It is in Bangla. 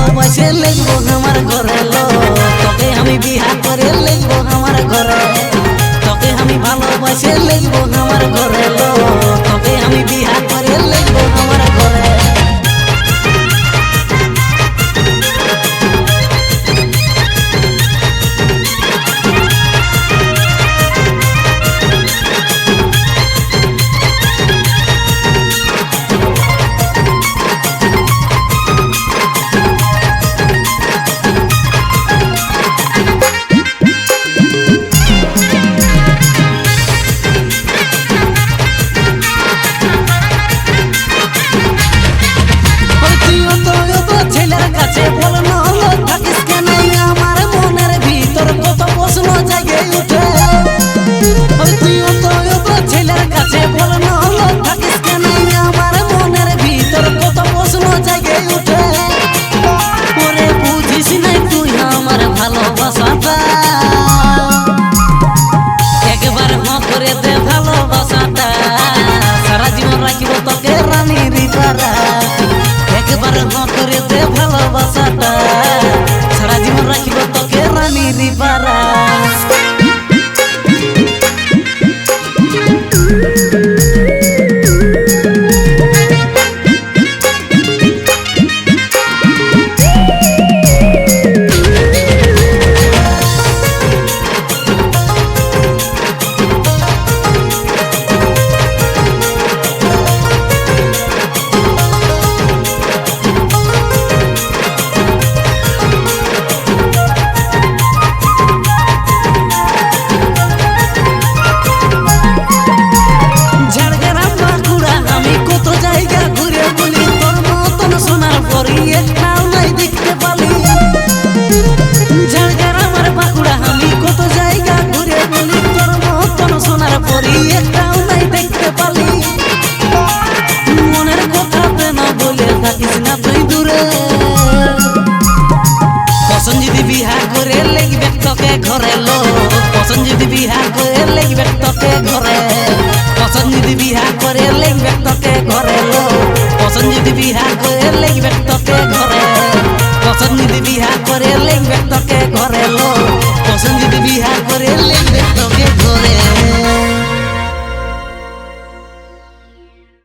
লেগবো আমার ঘরে তোকে আমি বিহা করে লেগবো আমার ঘরে। তোকে আমি ভালোবাসে লেগবো আমার ঘরে একবার হ পরি নাই দেখতে পালি। ঝাড়গ্রাম আর বাঁকুড়া, আমি কত জায়গা ঘুরে বলি। সোনার পরি একটাও নাই দেখতে পালি। মনের কথাতে না বলে থাকিস না